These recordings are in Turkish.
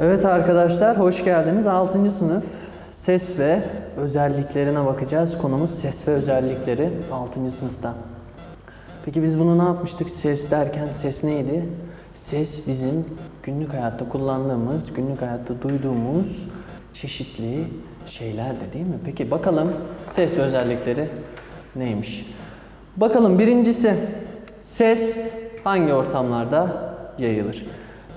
Evet arkadaşlar hoş geldiniz. 6. sınıf ses ve özelliklerine bakacağız. Konumuz ses ve özellikleri 6. sınıfta. Peki biz bunu ne yapmıştık? Ses derken ses neydi? Ses bizim günlük hayatta kullandığımız, günlük hayatta duyduğumuz çeşitli şeylerdi değil mi? Peki bakalım ses özellikleri neymiş? Bakalım birincisi ses hangi ortamlarda yayılır?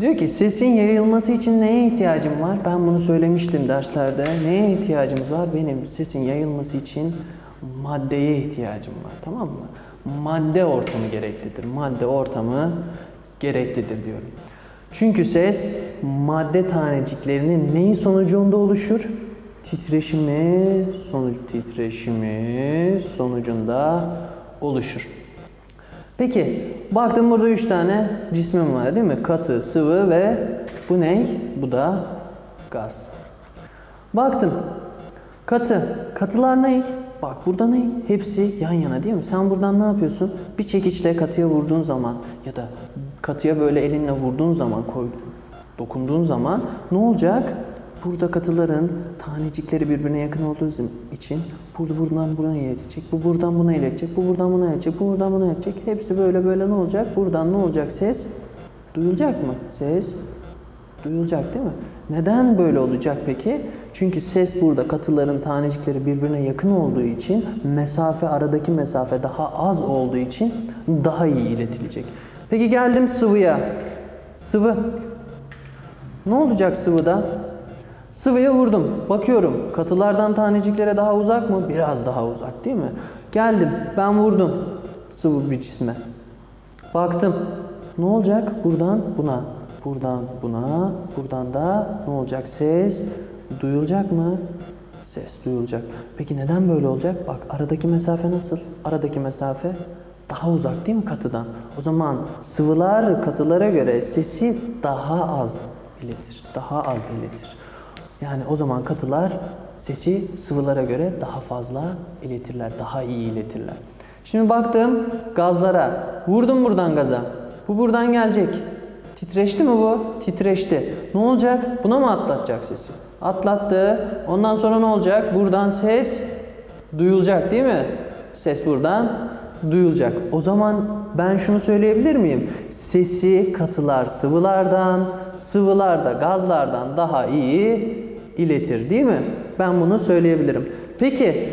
Diyor ki sesin yayılması için neye ihtiyacım var? Ben bunu söylemiştim derslerde. Neye ihtiyacımız var? Benim sesin yayılması için maddeye ihtiyacım var. Tamam mı? Madde ortamı gereklidir. Madde ortamı gereklidir diyorum. Çünkü ses madde taneciklerinin neyi sonucunda oluşur? Titreşimi sonuç titreşimi sonucunda oluşur. Peki baktım burada üç tane cismim var değil mi? Katı, sıvı ve bu ne? Bu da gaz. Baktım. Katı. Katılar ne? Bak burada ne? Hepsi yan yana değil mi? Sen buradan ne yapıyorsun? Bir çekiçle katıya vurduğun zaman ya da katıya böyle elinle vurduğun zaman koy, dokunduğun zaman ne olacak? Burada katıların tanecikleri birbirine yakın olduğu için burada buradan buna iletecek, bu buradan buna iletecek, bu buradan buna iletecek, bu buradan buna iletecek. Hepsi böyle böyle ne olacak? Buradan ne olacak? Ses duyulacak mı? Ses duyulacak değil mi? Neden böyle olacak peki? Çünkü ses burada katıların tanecikleri birbirine yakın olduğu için mesafe aradaki mesafe daha az olduğu için daha iyi iletilecek. Peki geldim sıvıya. Sıvı. Ne olacak sıvıda? Sıvıya vurdum. Bakıyorum. Katılardan taneciklere daha uzak mı? Biraz daha uzak değil mi? Geldim. Ben vurdum. Sıvı bir cisme. Baktım. Ne olacak? Buradan buna. Buradan buna. Buradan da ne olacak? Ses duyulacak mı? Ses duyulacak. Peki neden böyle olacak? Bak aradaki mesafe nasıl? Aradaki mesafe daha uzak değil mi katıdan? O zaman sıvılar katılara göre sesi daha az iletir. Daha az iletir. Yani o zaman katılar sesi sıvılara göre daha fazla iletirler, daha iyi iletirler. Şimdi baktım gazlara. Vurdum buradan gaza. Bu buradan gelecek. Titreşti mi bu? Titreşti. Ne olacak? Buna mı atlatacak sesi? Atlattı. Ondan sonra ne olacak? Buradan ses duyulacak değil mi? Ses buradan duyulacak. O zaman ben şunu söyleyebilir miyim? Sesi katılar sıvılardan, sıvılar da gazlardan daha iyi iletir değil mi? Ben bunu söyleyebilirim. Peki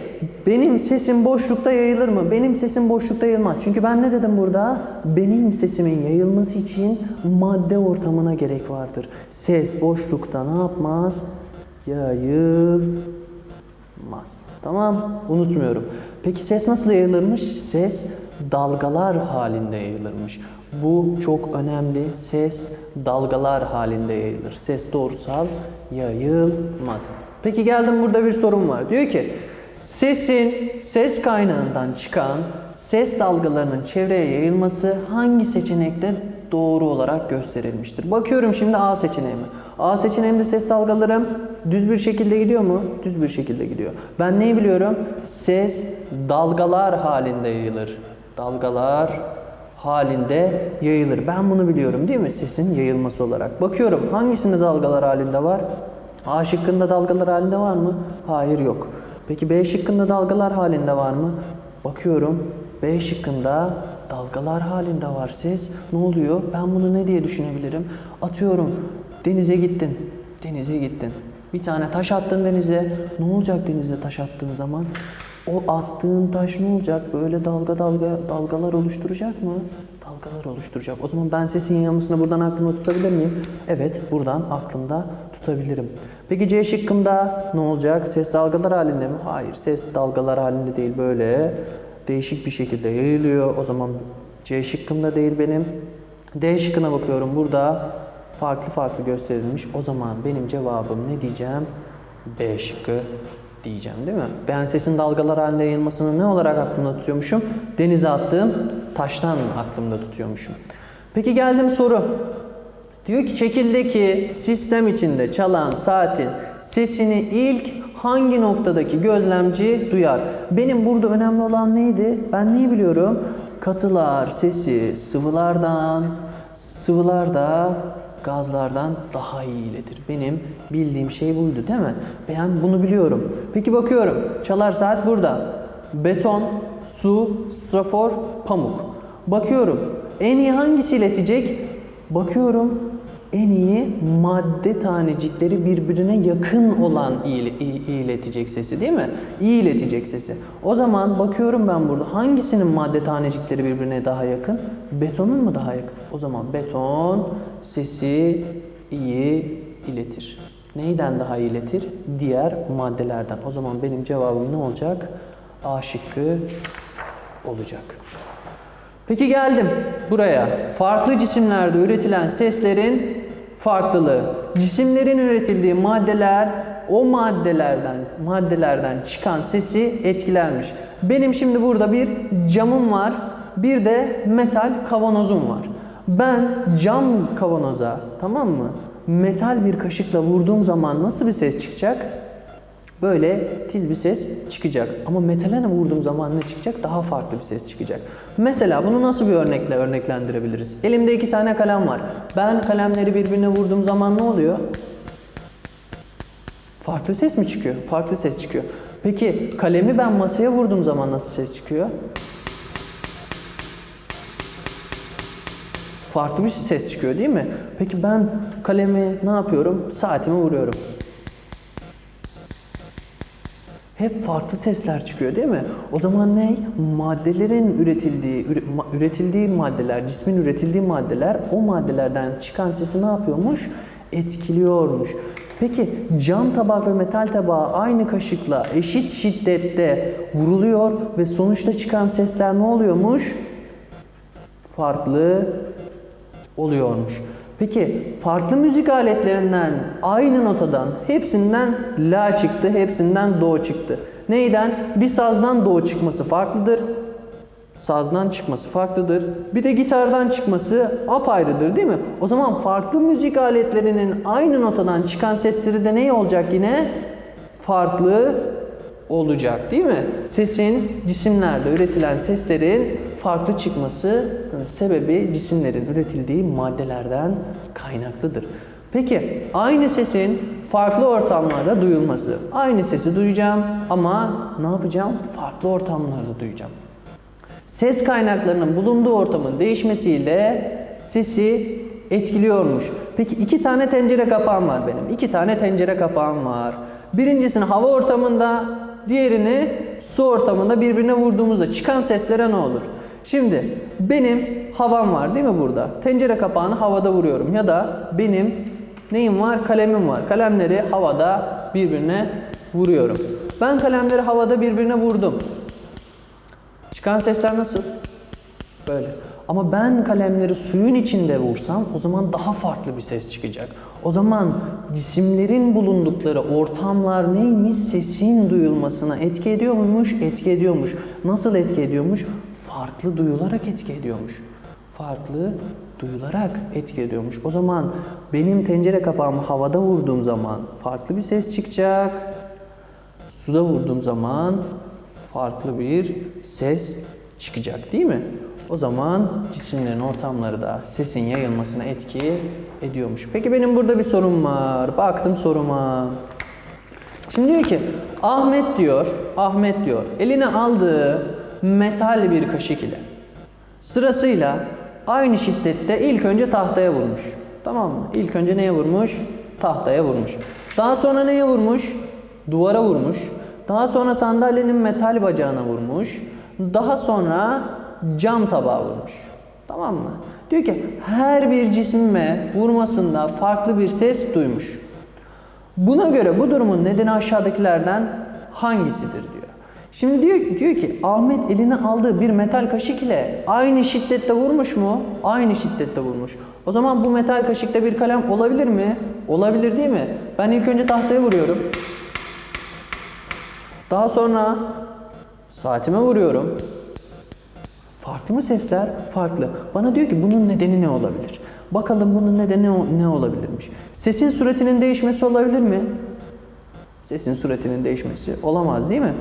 benim sesim boşlukta yayılır mı? Benim sesim boşlukta yayılmaz. Çünkü ben ne dedim burada? Benim sesimin yayılması için madde ortamına gerek vardır. Ses boşlukta ne yapmaz? Yayılmaz. Tamam, unutmuyorum. Peki ses nasıl yayılırmış? Ses dalgalar halinde yayılırmış. Bu çok önemli. Ses dalgalar halinde yayılır. Ses doğrusal yayılmaz. Peki geldim burada bir sorun var. Diyor ki sesin ses kaynağından çıkan ses dalgalarının çevreye yayılması hangi seçenekte doğru olarak gösterilmiştir? Bakıyorum şimdi A seçeneği mi? A seçeneğimde ses dalgalarım düz bir şekilde gidiyor mu? Düz bir şekilde gidiyor. Ben neyi biliyorum? Ses dalgalar halinde yayılır. Dalgalar halinde yayılır. Ben bunu biliyorum değil mi? Sesin yayılması olarak. Bakıyorum hangisinde dalgalar halinde var? A şıkkında dalgalar halinde var mı? Hayır yok. Peki B şıkkında dalgalar halinde var mı? Bakıyorum B şıkkında dalgalar halinde var ses. Ne oluyor? Ben bunu ne diye düşünebilirim? Atıyorum denize gittin. Denize gittin. Bir tane taş attın denize. Ne olacak denize taş attığın zaman? O attığın taş ne olacak? Böyle dalga dalga dalgalar oluşturacak mı? Dalgalar oluşturacak. O zaman ben sesin yayılmasını buradan aklımda tutabilir miyim? Evet, buradan aklımda tutabilirim. Peki C şıkkında ne olacak? Ses dalgalar halinde mi? Hayır, ses dalgalar halinde değil. Böyle değişik bir şekilde yayılıyor. O zaman C şıkkımda değil benim. D şıkkına bakıyorum. Burada farklı farklı gösterilmiş. O zaman benim cevabım ne diyeceğim? B şıkkı diyeceğim değil mi? Ben sesin dalgalar halinde yayılmasını ne olarak aklımda tutuyormuşum? Denize attığım taştan aklımda tutuyormuşum. Peki geldim soru. Diyor ki şekildeki sistem içinde çalan saatin sesini ilk hangi noktadaki gözlemci duyar? Benim burada önemli olan neydi? Ben neyi biliyorum? Katılar sesi sıvılardan, sıvılar da gazlardan daha iyi iletir. Benim bildiğim şey buydu değil mi? Ben bunu biliyorum. Peki bakıyorum. Çalar saat burada. Beton, su, strafor, pamuk. Bakıyorum. En iyi hangisi iletecek? Bakıyorum en iyi madde tanecikleri birbirine yakın olan iyi, iyi- iyi iletecek sesi değil mi? İyi iletecek sesi. O zaman bakıyorum ben burada hangisinin madde tanecikleri birbirine daha yakın? Betonun mu daha yakın? O zaman beton sesi iyi iletir. Neyden daha iyi iletir? Diğer maddelerden. O zaman benim cevabım ne olacak? A şıkkı olacak. Peki geldim buraya. Farklı cisimlerde üretilen seslerin farklılığı. Cisimlerin üretildiği maddeler o maddelerden maddelerden çıkan sesi etkilermiş. Benim şimdi burada bir camım var, bir de metal kavanozum var. Ben cam kavanoza tamam mı? Metal bir kaşıkla vurduğum zaman nasıl bir ses çıkacak? Böyle tiz bir ses çıkacak. Ama metale vurduğum zaman ne çıkacak? Daha farklı bir ses çıkacak. Mesela bunu nasıl bir örnekle örneklendirebiliriz? Elimde iki tane kalem var. Ben kalemleri birbirine vurduğum zaman ne oluyor? Farklı ses mi çıkıyor? Farklı ses çıkıyor. Peki kalemi ben masaya vurduğum zaman nasıl ses çıkıyor? Farklı bir ses çıkıyor değil mi? Peki ben kalemi ne yapıyorum? Saatime vuruyorum. Hep farklı sesler çıkıyor değil mi? O zaman ne? Maddelerin üretildiği, üretildiği maddeler, cismin üretildiği maddeler o maddelerden çıkan sesi ne yapıyormuş? Etkiliyormuş. Peki cam tabak ve metal tabağı aynı kaşıkla eşit şiddette vuruluyor ve sonuçta çıkan sesler ne oluyormuş? Farklı oluyormuş. Peki farklı müzik aletlerinden aynı notadan hepsinden la çıktı, hepsinden do çıktı. Neyden? Bir sazdan do çıkması farklıdır. Sazdan çıkması farklıdır. Bir de gitardan çıkması apayrıdır değil mi? O zaman farklı müzik aletlerinin aynı notadan çıkan sesleri de ne olacak yine? Farklı olacak değil mi? Sesin cisimlerde üretilen seslerin farklı çıkması sebebi cisimlerin üretildiği maddelerden kaynaklıdır. Peki aynı sesin farklı ortamlarda duyulması. Aynı sesi duyacağım ama ne yapacağım? Farklı ortamlarda duyacağım. Ses kaynaklarının bulunduğu ortamın değişmesiyle sesi etkiliyormuş. Peki iki tane tencere kapağım var benim. İki tane tencere kapağım var. Birincisini hava ortamında, diğerini su ortamında birbirine vurduğumuzda çıkan seslere ne olur? Şimdi benim havam var değil mi burada? Tencere kapağını havada vuruyorum ya da benim neyim var? Kalemim var. Kalemleri havada birbirine vuruyorum. Ben kalemleri havada birbirine vurdum. Çıkan sesler nasıl? Böyle. Ama ben kalemleri suyun içinde vursam o zaman daha farklı bir ses çıkacak. O zaman cisimlerin bulundukları ortamlar neymiş? Sesin duyulmasına etki ediyor muymuş? Etki ediyormuş. Nasıl etki ediyormuş? Farklı duyularak etki ediyormuş. Farklı duyularak etki ediyormuş. O zaman benim tencere kapağımı havada vurduğum zaman farklı bir ses çıkacak. Suda vurduğum zaman farklı bir ses çıkacak değil mi? O zaman cisimlerin ortamları da sesin yayılmasına etki ediyormuş. Peki benim burada bir sorum var. Baktım soruma. Şimdi diyor ki Ahmet diyor, Ahmet diyor eline aldığı metal bir kaşık ile sırasıyla aynı şiddette ilk önce tahtaya vurmuş. Tamam mı? İlk önce neye vurmuş? Tahtaya vurmuş. Daha sonra neye vurmuş? Duvara vurmuş. Daha sonra sandalyenin metal bacağına vurmuş. Daha sonra cam tabağa vurmuş. Tamam mı? Diyor ki her bir cismime vurmasında farklı bir ses duymuş. Buna göre bu durumun nedeni aşağıdakilerden hangisidir diyor. Şimdi diyor, diyor ki Ahmet eline aldığı bir metal kaşık ile aynı şiddette vurmuş mu? Aynı şiddette vurmuş. O zaman bu metal kaşıkta bir kalem olabilir mi? Olabilir değil mi? Ben ilk önce tahtaya vuruyorum. Daha sonra saatime vuruyorum. Farklı mı sesler? Farklı. Bana diyor ki bunun nedeni ne olabilir? Bakalım bunun nedeni ne olabilirmiş? Sesin suretinin değişmesi olabilir mi? Sesin süratinin değişmesi olamaz değil mi?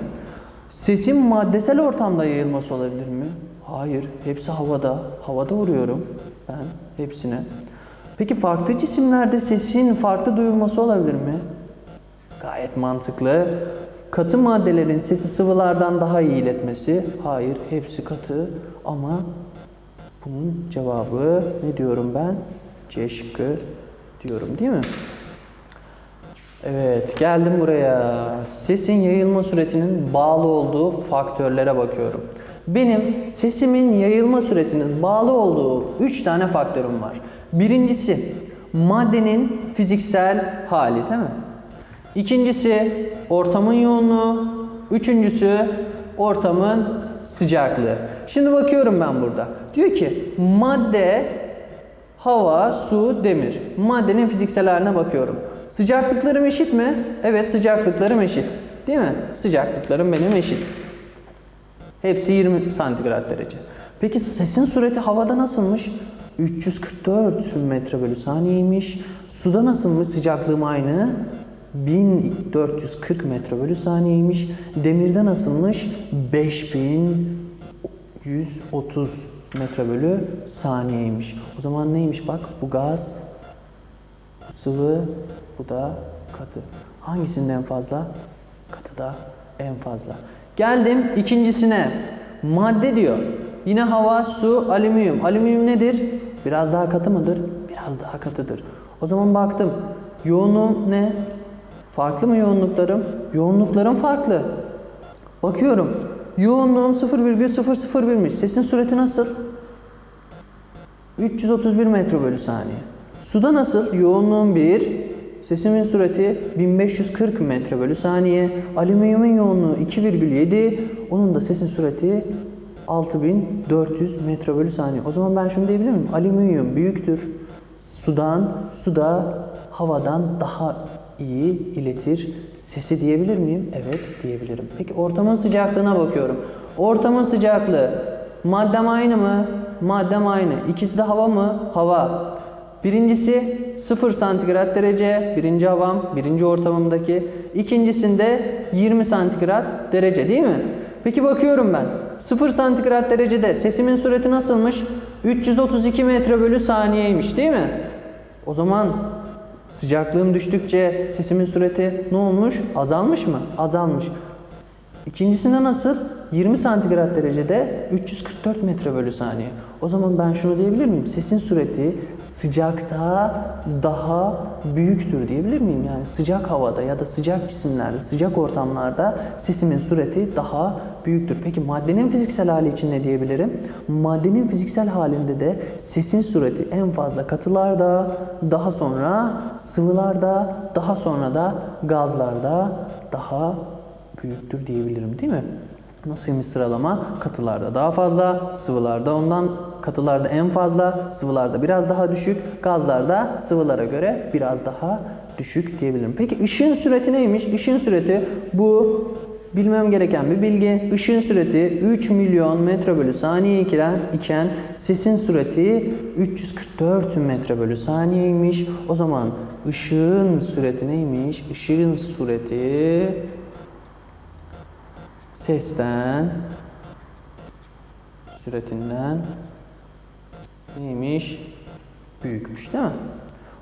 Sesin maddesel ortamda yayılması olabilir mi? Hayır. Hepsi havada. Havada vuruyorum ben hepsine. Peki farklı cisimlerde sesin farklı duyulması olabilir mi? Gayet mantıklı. Katı maddelerin sesi sıvılardan daha iyi iletmesi. Hayır, hepsi katı ama bunun cevabı ne diyorum ben? C şıkkı diyorum değil mi? Evet, geldim buraya. Sesin yayılma süretinin bağlı olduğu faktörlere bakıyorum. Benim sesimin yayılma süretinin bağlı olduğu 3 tane faktörüm var. Birincisi maddenin fiziksel hali değil mi? İkincisi ortamın yoğunluğu. Üçüncüsü ortamın sıcaklığı. Şimdi bakıyorum ben burada. Diyor ki madde hava, su, demir. Maddenin fiziksel haline bakıyorum. Sıcaklıklarım eşit mi? Evet sıcaklıklarım eşit. Değil mi? Sıcaklıklarım benim eşit. Hepsi 20 santigrat derece. Peki sesin süreti havada nasılmış? 344 metre bölü saniyeymiş. Suda nasılmış? Sıcaklığım aynı. 1440 metre bölü saniyeymiş. Demirde nasılmış? 5130 metre bölü saniyeymiş. O zaman neymiş bak? Bu gaz, bu sıvı, bu da katı. Hangisinde en fazla? Katıda en fazla. Geldim ikincisine. Madde diyor. Yine hava, su, alüminyum. Alüminyum nedir? Biraz daha katı mıdır? Biraz daha katıdır. O zaman baktım. Yoğunluğum ne? Farklı mı yoğunluklarım? Yoğunluklarım farklı. Bakıyorum. Yoğunluğum 0,001'miş. Sesin süreti nasıl? 331 metre bölü saniye. Suda nasıl? Yoğunluğum 1, sesimin süreti 1540 metre bölü saniye. Alüminyumun yoğunluğu 2,7, onun da sesin süreti 6400 metre bölü saniye. O zaman ben şunu diyebilir miyim? Alüminyum büyüktür. Sudan, suda havadan daha iyi iletir sesi diyebilir miyim? Evet diyebilirim. Peki ortamın sıcaklığına bakıyorum. Ortamın sıcaklığı maddem aynı mı? Maddem aynı. İkisi de hava mı? Hava. Birincisi 0 santigrat derece, birinci havam, birinci ortamımdaki. İkincisinde 20 santigrat derece değil mi? Peki bakıyorum ben. 0 santigrat derecede sesimin süreti nasılmış? 332 metre bölü saniyeymiş değil mi? O zaman sıcaklığım düştükçe sesimin süreti ne olmuş? Azalmış mı? Azalmış. İkincisinde nasıl? 20 santigrat derecede 344 metre bölü saniye. O zaman ben şunu diyebilir miyim? Sesin süreti sıcakta daha büyüktür diyebilir miyim? Yani sıcak havada ya da sıcak cisimlerde, sıcak ortamlarda sesimin süreti daha büyüktür. Peki maddenin fiziksel hali için ne diyebilirim? Maddenin fiziksel halinde de sesin süreti en fazla katılarda, daha sonra sıvılarda, daha sonra da gazlarda daha büyüktür diyebilirim değil mi? Nasılmış sıralama? Katılarda daha fazla, sıvılarda ondan katılarda en fazla, sıvılarda biraz daha düşük, gazlarda sıvılara göre biraz daha düşük diyebilirim. Peki ışığın süreti neymiş? Işığın süreti bu bilmem gereken bir bilgi. Işığın süreti 3 milyon metre bölü saniye iken sesin süreti 344 metre bölü saniyeymiş. O zaman ışığın süreti neymiş? Işığın süreti sesten süretinden neymiş? Büyükmüş değil mi?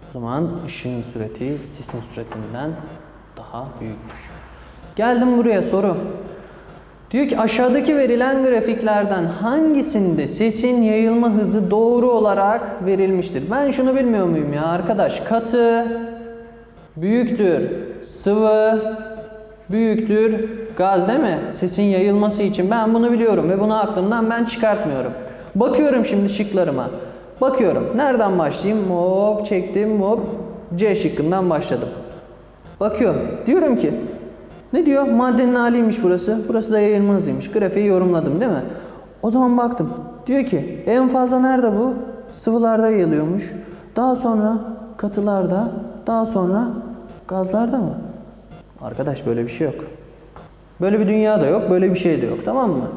O zaman ışığın süreti sesin süretinden daha büyükmüş. Geldim buraya soru. Diyor ki aşağıdaki verilen grafiklerden hangisinde sesin yayılma hızı doğru olarak verilmiştir? Ben şunu bilmiyor muyum ya arkadaş? Katı büyüktür sıvı büyüktür gaz değil mi? Sesin yayılması için ben bunu biliyorum ve bunu aklımdan ben çıkartmıyorum. Bakıyorum şimdi şıklarıma. Bakıyorum. Nereden başlayayım? Hop çektim hop. C şıkkından başladım. Bakıyorum. Diyorum ki ne diyor? Maddenin haliymiş burası. Burası da yayılma hızıymış. Grafiği yorumladım değil mi? O zaman baktım. Diyor ki en fazla nerede bu? Sıvılarda yayılıyormuş. Daha sonra katılarda, daha sonra gazlarda mı? Arkadaş böyle bir şey yok. Böyle bir dünya da yok, böyle bir şey de yok. Tamam mı?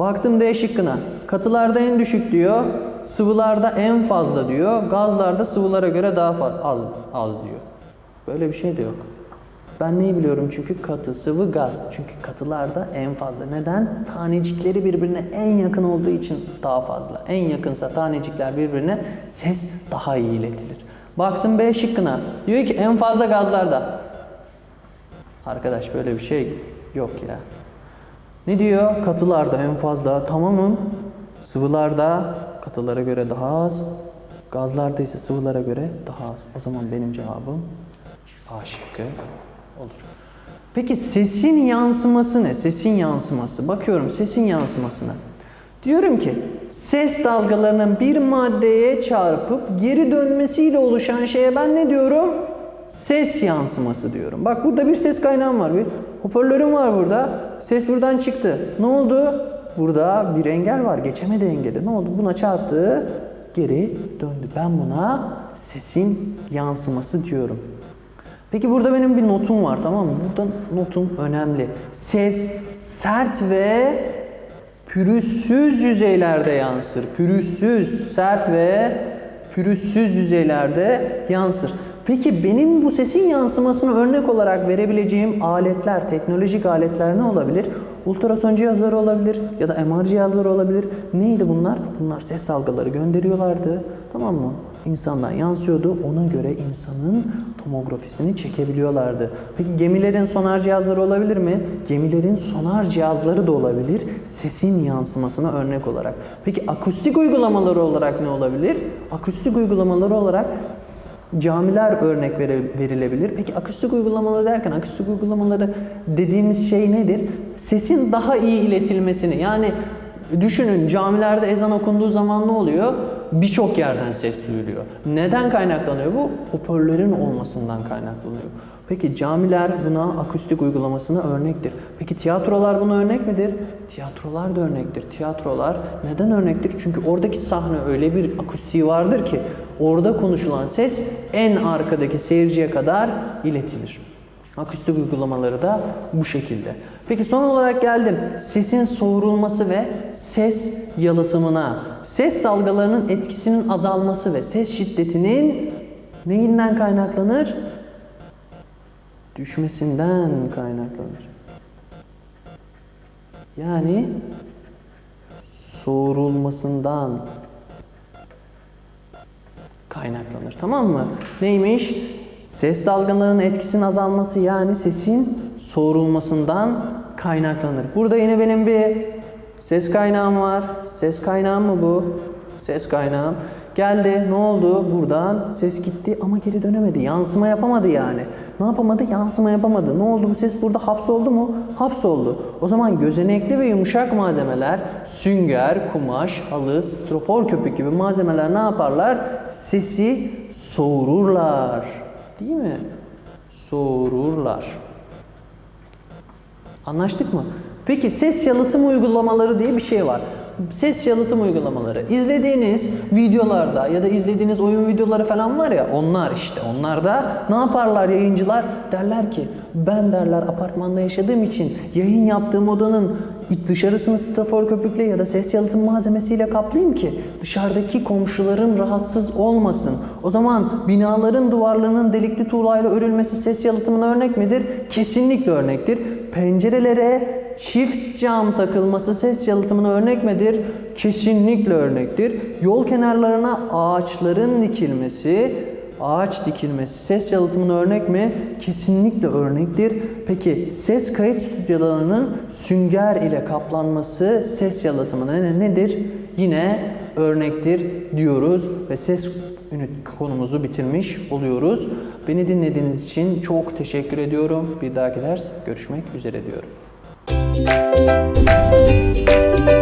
Baktım D şıkkına. Katılarda en düşük diyor. Sıvılarda en fazla diyor. Gazlarda sıvılara göre daha az az diyor. Böyle bir şey de yok. Ben neyi biliyorum çünkü katı, sıvı, gaz. Çünkü katılarda en fazla. Neden? Tanecikleri birbirine en yakın olduğu için daha fazla. En yakınsa tanecikler birbirine ses daha iyi iletilir. Baktım B şıkkına. Diyor ki en fazla gazlarda. Arkadaş böyle bir şey yok ya. Ne diyor? Katılarda en fazla. Tamamım. Sıvılarda katılara göre daha az. Gazlarda ise sıvılara göre daha az. O zaman benim cevabım A şıkkı olur. Peki sesin yansıması ne? Sesin yansıması. Bakıyorum sesin yansımasına. Diyorum ki ses dalgalarının bir maddeye çarpıp geri dönmesiyle oluşan şeye ben ne diyorum? Ses yansıması diyorum. Bak burada bir ses kaynağım var. Bir hoparlörüm var burada. Ses buradan çıktı. Ne oldu? Burada bir engel var. Geçemedi engeli. Ne oldu? Buna çarptı. Geri döndü. Ben buna sesin yansıması diyorum. Peki burada benim bir notum var tamam mı? Burada notum önemli. Ses sert ve pürüzsüz yüzeylerde yansır. Pürüzsüz, sert ve pürüzsüz yüzeylerde yansır. Peki benim bu sesin yansımasını örnek olarak verebileceğim aletler, teknolojik aletler ne olabilir? Ultrason cihazları olabilir ya da MR cihazları olabilir. Neydi bunlar? Bunlar ses dalgaları gönderiyorlardı. Tamam mı? İnsandan yansıyordu. Ona göre insanın tomografisini çekebiliyorlardı. Peki gemilerin sonar cihazları olabilir mi? Gemilerin sonar cihazları da olabilir. Sesin yansımasına örnek olarak. Peki akustik uygulamaları olarak ne olabilir? Akustik uygulamaları olarak camiler örnek verilebilir. Peki akustik uygulamaları derken akustik uygulamaları dediğimiz şey nedir? Sesin daha iyi iletilmesini yani Düşünün camilerde ezan okunduğu zaman ne oluyor? Birçok yerden ses duyuluyor. Neden kaynaklanıyor bu? Hoparlörün olmasından kaynaklanıyor. Peki camiler buna akustik uygulamasına örnektir. Peki tiyatrolar buna örnek midir? Tiyatrolar da örnektir. Tiyatrolar neden örnektir? Çünkü oradaki sahne öyle bir akustiği vardır ki orada konuşulan ses en arkadaki seyirciye kadar iletilir. Akustik uygulamaları da bu şekilde. Peki son olarak geldim. Sesin soğurulması ve ses yalıtımına. Ses dalgalarının etkisinin azalması ve ses şiddetinin neyinden kaynaklanır? Düşmesinden kaynaklanır. Yani soğurulmasından kaynaklanır. Tamam mı? Neymiş? Ses dalgalarının etkisinin azalması yani sesin soğurulmasından kaynaklanır. Burada yine benim bir ses kaynağım var. Ses kaynağım mı bu? Ses kaynağım. Geldi ne oldu? Buradan ses gitti ama geri dönemedi. Yansıma yapamadı yani. Ne yapamadı? Yansıma yapamadı. Ne oldu? Bu ses burada hapsoldu mu? Hapsoldu. O zaman gözenekli ve yumuşak malzemeler, sünger, kumaş, halı, strofor köpük gibi malzemeler ne yaparlar? Sesi soğururlar. Değil mi? Soğururlar. Anlaştık mı? Peki ses yalıtım uygulamaları diye bir şey var. Ses yalıtım uygulamaları. İzlediğiniz videolarda ya da izlediğiniz oyun videoları falan var ya onlar işte. Onlar da ne yaparlar yayıncılar? Derler ki ben derler apartmanda yaşadığım için yayın yaptığım odanın dışarısını strafor köpükle ya da ses yalıtım malzemesiyle kaplayayım ki dışarıdaki komşuların rahatsız olmasın. O zaman binaların duvarlarının delikli tuğlayla örülmesi ses yalıtımına örnek midir? Kesinlikle örnektir. Pencerelere çift cam takılması ses yalıtımına örnek midir? Kesinlikle örnektir. Yol kenarlarına ağaçların dikilmesi, ağaç dikilmesi ses yalıtımına örnek mi? Kesinlikle örnektir. Peki ses kayıt stüdyolarının sünger ile kaplanması ses yalıtımına ne- nedir? Yine örnektir diyoruz ve ses konumuzu bitirmiş oluyoruz. Beni dinlediğiniz için çok teşekkür ediyorum. Bir dahaki ders görüşmek üzere diyorum. Thank you.